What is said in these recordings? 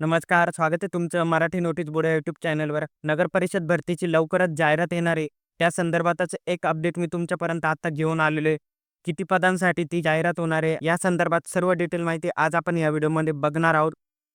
नमस्कार, स्वागत आहे तुमचं मराठी नोटीस बोर्ड यूट्यूब चॅनलवर. नगर परिषद भरतीची लवकरच जाहिरात येणार आहे. त्या संदर्भातच एक अपडेट मी तुमच्यापर्यंत आता घेऊन आलेलो आहे. किती पदांसाठी ती जाहिरात होणार आहे, या संदर्भात सर्व डिटेल माहिती आज आपण या व्हिडिओमध्ये बघणार आहोत.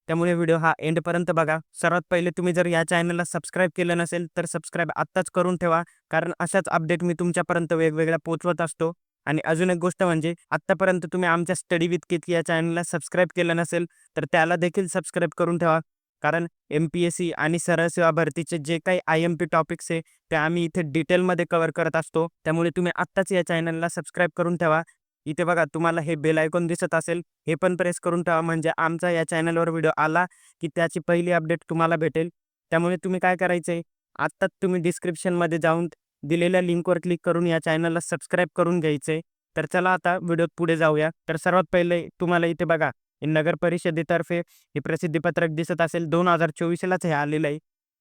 त्यामुळे व्हिडिओ हा एंडपर्यंत बघा. सर्वात पहिले तुम्ही जर या चॅनलला सबस्क्राईब केलं नसेल, तर सबस्क्राईब आत्ताच करून ठेवा. कारण अशाच अपडेट मी तुमच्यापर्यंत वेगवेगळ्या पोचवत असतो. आणि अजून एक गोष्ट म्हणजे आत्तापर्यंत तुम्ही आमच्या स्टडी विथ कित या चॅनलला सबस्क्राईब केलं नसेल, तर त्याला देखील सबस्क्राईब करून ठेवा. कारण एम-पी-एस-सी आणि सरळ सेवा भरतीचे जे काही आय-एम-पी टॉपिक्स आहे, ते आम्ही इथे डिटेलमध्ये कव्हर करत असतो. त्यामुळे तुम्ही आत्ताच या चॅनलला सबस्क्राईब करून ठेवा. इथे बघा तुम्हाला हे बेल आयकॉन दिसत असेल, हे पण प्रेस करून ठेवा. म्हणजे आमचा या चॅनलवर व्हिडिओ आला, की त्याची पहिली अपडेट तुम्हाला भेटेल. त्यामुळे तुम्ही काय करायचं आत्ताच तुम्ही डिस्क्रिप्शनमध्ये जाऊन दिलेल्या लिंकवर क्लिक करून या चॅनलला सबस्क्राईब करून घ्यायचे. तर चला आता व्हिडिओत पुढे जाऊया. तर सर्वात पहिले तुम्हाला इथे बघा, नगर परिषदेतर्फे हे प्रसिद्धीपत्रक दिसत असेल 2024लाच हे आलेलं आहे.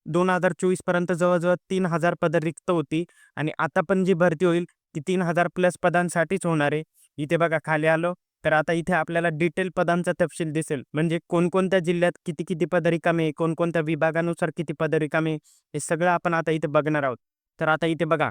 2024 पर्यंत जवळ-जवळ 3000 पदं रिक्त होती आणि आता पण जी भरती होईल ती तीन हजार प्लस पदांसाठीच होणार आहे. इथे बघा खाली आलो तर आता इथे आपल्याला डिटेल पदांचा तपशील दिसेल. म्हणजे कोणकोणत्या जिल्ह्यात किती-किती पद रिकामे कोणकोणत्या विभागानुसार किती पद रिकामे हे सगळं आपण आता इथे बघणार आहोत. तर आता इथे बघा,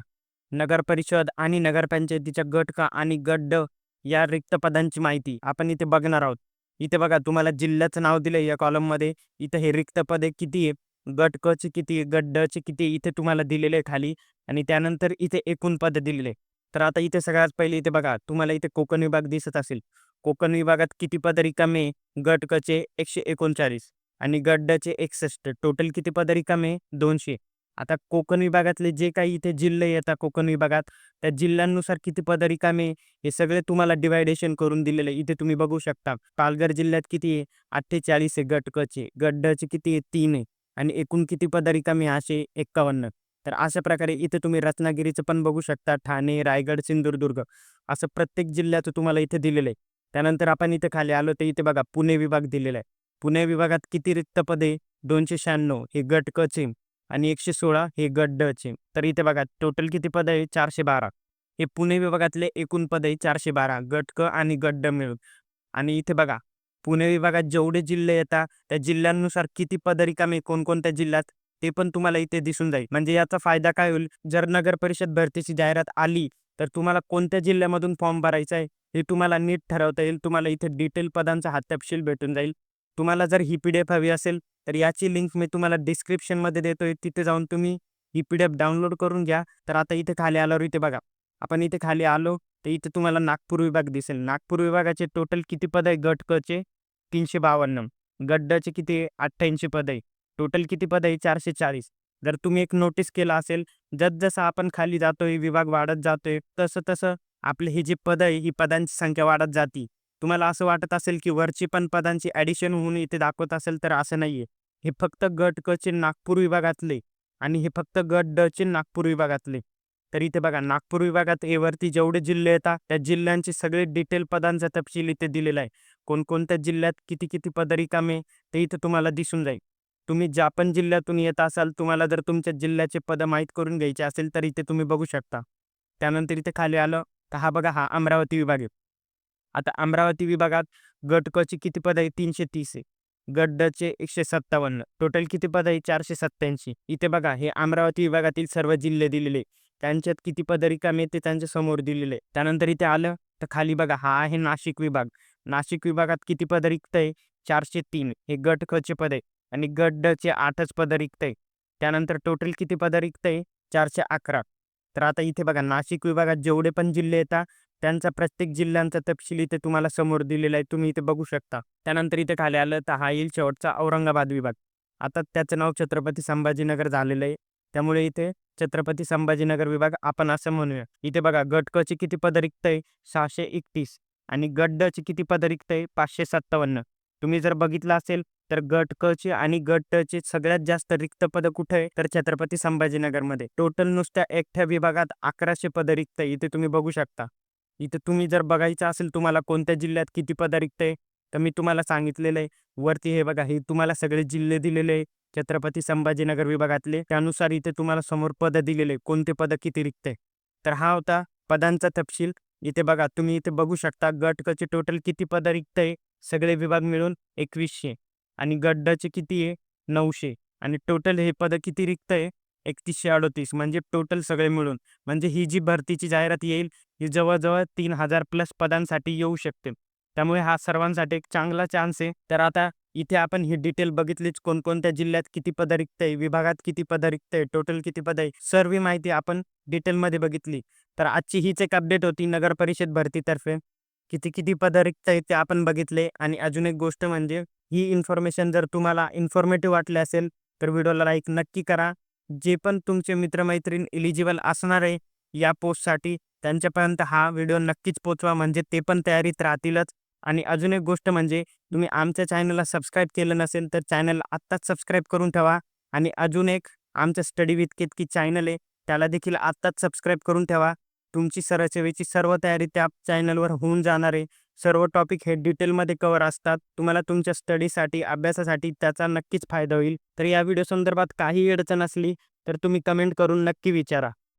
नगर परिषद आणि नगरपंचायतीच्या गट का आणि गट ड या रिक्त पदांची माहिती आपण इथे बघणार आहोत. इथे बघा तुम्हाला जिल्ह्याचं नाव दिलंय या कॉलममध्ये. इथे हे रिक्त पदे किती आहे, गट क चे किती गट ड चे किती इथे तुम्हाला दिलेले आहे खाली. आणि त्यानंतर इथे एकूण पद दिलेले तर आता इथे सगळ्यात पहिले इथे बघा, तुम्हाला इथे कोकण विभाग दिसत असेल. कोकण विभागात किती पद रिकामे गट क चे 139 आणि गट ड चे 61. टोटल किती पद रिकामे दोनशे. आता कोकण विभागातले जे काही इथे जिल्हे येतात कोकण विभागात, त्या जिल्ह्यांनुसार किती पदं रिकामे हे सगळे तुम्हाला डिवायडेशन करून दिलेले इथे तुम्ही बघू शकता. पालघर जिल्ह्यात किती आहे, 48 आहे गटकचे गड्डचे किती आहे, तीन आहे आणि एकूण किती पदं रिकामे असे 51. तर अशा प्रकारे इथे तुम्ही रत्नागिरीचं पण बघू शकता. ठाणे, रायगड, सिंधुदुर्ग असं प्रत्येक जिल्ह्याचं तुम्हाला इथे दिलेलं आहे. त्यानंतर आपण इथे खाली आलो तर इथे बघा पुणे विभाग दिलेला आहे. पुणे विभागात किती रिक्त पदे, 296 हे गट आणि एकशे सोळा हे गट ड चे. तर इथे बघा टोटल किती पद आहे, 412. हे पुणे विभागातले एकूण पद आहे 412 गट क आणि गट ड मिळून. आणि इथे बघा, पुणे विभागात जेवढे जिल्हे येतात, त्या जिल्ह्यांनुसार किती पद रिकामे कोणकोणत्या जिल्ह्यात, ते पण तुम्हाला इथे दिसून जाईल. म्हणजे याचा फायदा काय होईल, जर नगर परिषद भरतीची जाहिरात आली, तर तुम्हाला कोणत्या जिल्ह्यामधून फॉर्म भरायचा आहे, हे तुम्हाला नीट ठरवता येईल. तुम्हाला इथे डिटेल पदांचा हा तपशील भेटून जाईल. तुम्हाला जर ही पी-डी-एफ हवी असेल, तर याची लिंक मी तुम्हाला डिस्क्रिप्शनमध्ये देतोय. तिथे जाऊन तुम्ही ही पी-डी-एफ डाउनलोड करून घ्या. तर आता इथे खाली आल्यावर इथे बघा, आपण इथे खाली आलो तर इथे तुम्हाला नागपूर विभाग दिसेल. नागपूर विभागाचे टोटल किती पद आहे, गट कचे तीनशे बावन्न गट किती अठ्ठ्याऐंशी पद आहे. टोटल किती पद आहे, 440. जर तुम्ही एक नोटीस केलं असेल, जसजसं आपण खाली जातोय, विभाग वाढत जातोय, तसं-तसं आपले ही जी पदं आहे, ही पदांची संख्या वाढत जाती. तुम्हाला असं वाटत असेल, की वरची पण पदांची ॲडिशन होऊन इथे दाखवत असेल, तर असं नाहीये. हे फक्त गट क चे नागपूर विभागातले आणि हे फक्त गट ड चे नागपूर विभागातले. तर इथे बघा नागपूर विभागात ए वरती जेवढे जिल्हे येतात, त्या जिल्ह्यांचे सगळे डिटेल पदांचा तपशील इथे दिलेला आहे. कोणकोणत्या जिल्ह्यात किती-किती पद रिकामे ते इथे तुम्हाला दिसून जाईल. तुम्ही ज्या पण जिल्ह्यातून येत असाल, तुम्हाला जर तुमच्या जिल्ह्याचे पदं माहीत करून घ्यायचे असेल, तर इथे तुम्ही बघू शकता. त्यानंतर इथे खाली आलं तर हा बघा, हा अमरावती विभाग आहे. आता अमरावती विभागात गट क ची किती पद आहे, 330 आहे. गट ड चे 157. टोटल किती पद आहे, 487. इथे बघा, हे अमरावती विभागातील सर्व जिल्हे दिलेले. त्यांच्यात किती पद रिकामे ते त्यांच्यासमोर दिलेले त्यानंतर इथे आलं तर खाली बघा, हा आहे नाशिक विभाग. नाशिक विभागात किती पद रिक्त आहे, 403. हे गट क चे पद आहे आणि गट ड चे 8च रिक्त आहे. त्यानंतर टोटल किती पद रिक्त आहे, 411. तर आता इथे बघा, नाशिक विभागात जेवढे पण जिल्हे येतात, त्यांचा प्रत्येक जिल्ह्यांचा तपशील इथे तुम्हाला समोर दिलेला आहे. तुम्ही इथे बघू शकता. त्यानंतर इथे खाली आलं तर हा येईल शेवटचा औरंगाबाद विभाग. आता त्याचं नाव छत्रपती संभाजीनगर झालेलं आहे. त्यामुळे इथे छत्रपती संभाजीनगर विभाग आपण असं म्हणूया. इथे बघा, गट क ची किती पद रिक्त आहे, 631 आणि गट ड ची किती पद रिक्त आहे, 557. तुम्ही जर बघितलं असेल, तर गट क आणि गट ड चे सगळ्यात जास्त रिक्त पद कुठे आहे, तर छत्रपती संभाजीनगरमध्ये. टोटल नुसत्या एकट्या विभागात अकराशे पद रिक्त आहे. इथे तुम्ही बघू शकता. इथे तुम्ही जर बघायचं असेल तुम्हाला कोणत्या जिल्ह्यात किती पदं रिक्त आहे, तर मी तुम्हाला सांगितलेलं आहे. वरती हे बघा, हे तुम्हाला सगळे जिल्हे दिलेले आहे. छत्रपती संभाजीनगर विभागातले. त्यानुसार इथे तुम्हाला समोर पदं दिलेले कोणते पदं किती रिक्त आहे. तर हा होता पदांचा तपशील. इथे बघा, तुम्ही इथे बघू शकता गट कचे टोटल किती पदं रिक्त आहे, सगळे विभाग मिळून एकवीसशे. आणि गड्डाचे किती आहे? नऊशे. आणि टोटल हे पदं किती रिक्त आहे? एकतीसशे अडोतीस. म्हणजे टोटल सगळे मिळून. म्हणजे ही जी भरतीची जाहिरात येईल ही जवळजवळ तीन हजार प्लस पदांसाठी येऊ शकते. त्यामुळे हा सर्वांसाठी एक चांगला चान्स आहे. तर आता इथे आपण ही डिटेल बघितलीच. कोणकोणत्या जिल्ह्यात किती पद रिक्त आहे विभागात किती पद रिक्त आहे टोटल किती पद आहे सर्व माहिती आपण डिटेलमध्ये बघितली. तर आजची हीच एक अपडेट होती नगर परिषद भरतीतर्फे. किती किती पद रिक्त आहे ते आपण बघितले. आणि अजून एक गोष्ट म्हणजे ही इन्फॉर्मेशन जर तुम्हाला इन्फॉर्मेटिव्ह वाटले असेल तर व्हिडिओला लाईक नक्की करा. जे पण तुमचे मित्रमैत्रीण एलिजिबल असणार आहे या पोस्टसाठी त्यांच्यापर्यंत हा व्हिडिओ नक्कीच पोचवा. म्हणजे ते पण तयारीत राहतीलच. आणि अजून एक गोष्ट म्हणजे तुम्ही आमच्या चॅनलला सबस्क्राईब केलं नसेल तर चॅनल आत्ताच सबस्क्राईब करून ठेवा. आणि अजून एक आमचं स्टडी विथ केतकी चॅनल आहे त्याला देखील आत्ताच सबस्क्राईब करून ठेवा. तुमची सरसेवेची सर्व तयारी त्या चॅनलवर होऊन जाणार आहे. सर्व टॉपिक हे डिटेलमध्ये कवर असतात. तुम्हाला तुमच्या स्टडीसाठी अभ्यासासाठी त्याचा नक्कीच फायदा होईल. तर या व्हिडिओ संदर्भात काही अडचण असली तर तुम्ही कमेंट करून नक्की विचारा.